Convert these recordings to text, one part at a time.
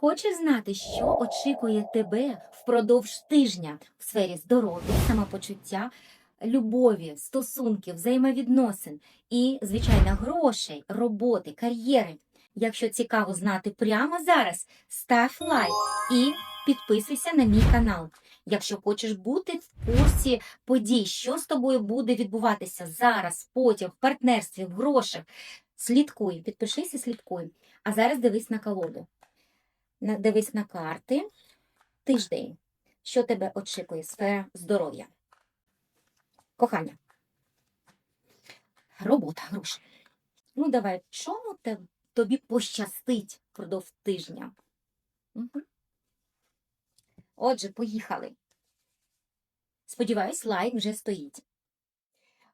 Хочеш знати, що очікує тебе впродовж тижня в сфері здоров'я, самопочуття, любові, стосунків, взаємовідносин і, звичайно, грошей, роботи, кар'єри? Якщо цікаво знати прямо зараз, став лайк і підписуйся на мій канал. Якщо хочеш бути в курсі подій, що з тобою буде відбуватися зараз, потім, в партнерстві, в грошах, слідкуй, підпишись і слідкуй. А зараз дивись на колоду. Дивись на карти. Тиждень. Що тебе очікує? Сфера здоров'я. Кохання. Робота, гроші. Ну, давай, чому те- тобі пощастить впродовж тижня? Мгм. Отже, поїхали. Сподіваюсь, лайк вже стоїть.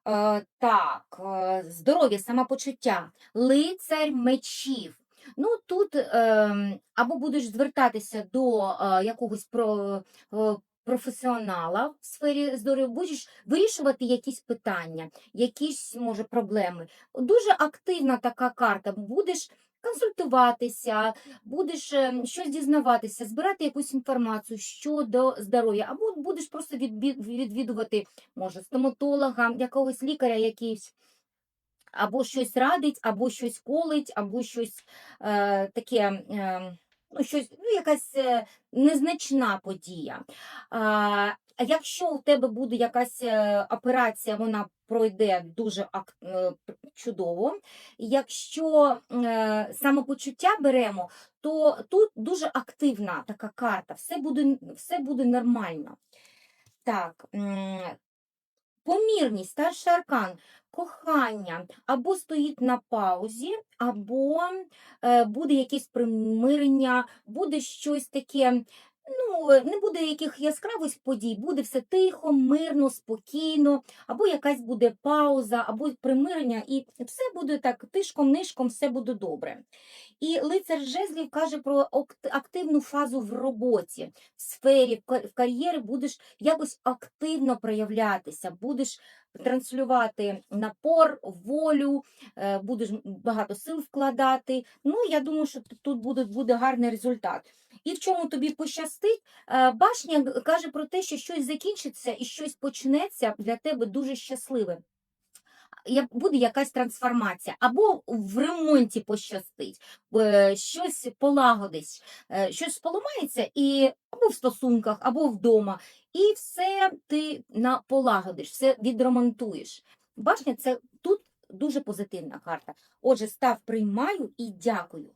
Е, так, е, здоров'я, самопочуття, лицар мечів. Ну, тут ем, або будеш звертатися до е, якогось про, е, професіонала в сфері здоров'я, будеш вирішувати якісь питання, якісь, може, проблеми. Дуже активна така карта. Будеш консультуватися, будеш е, щось дізнаватися, збирати якусь інформацію щодо здоров'я, або будеш просто відвідувати, може, стоматолога, якогось лікаря якийсь. Або щось радить, або щось колить, або щось е, таке, е, ну, щось, ну, якась е, незначна подія. А, якщо у тебе буде якась е, операція, вона пройде дуже е, чудово. Якщо самопочуття беремо, то тут дуже активна така карта, все буде, все буде нормально. Так, помірність, старший аркан, кохання або стоїть на паузі, або е, буде якесь примирення, буде щось таке. Ну, е, не буде яких яскравих подій, буде все тихо, мирно, спокійно, або якась буде пауза, або примирення, і все буде так тишком-нишком, все буде добре. І лицар жезлів каже про активну фазу в роботі, в сфері, в кар'єрі будеш якось активно проявлятися, будеш транслювати напор, волю, е, будеш багато сил вкладати. Ну, я думаю, що тут буде, буде гарний результат. І в чому тобі пощастить, Е, башня каже про те, що щось закінчиться і щось почнеться для тебе дуже щасливе. Буде якась трансформація, або в ремонті пощастить, щось полагодить, е, щось поламається, і або в стосунках, або вдома, і все ти полагодиш, все відремонтуєш. Башня це тут дуже позитивна карта. Отже, став приймаю і дякую.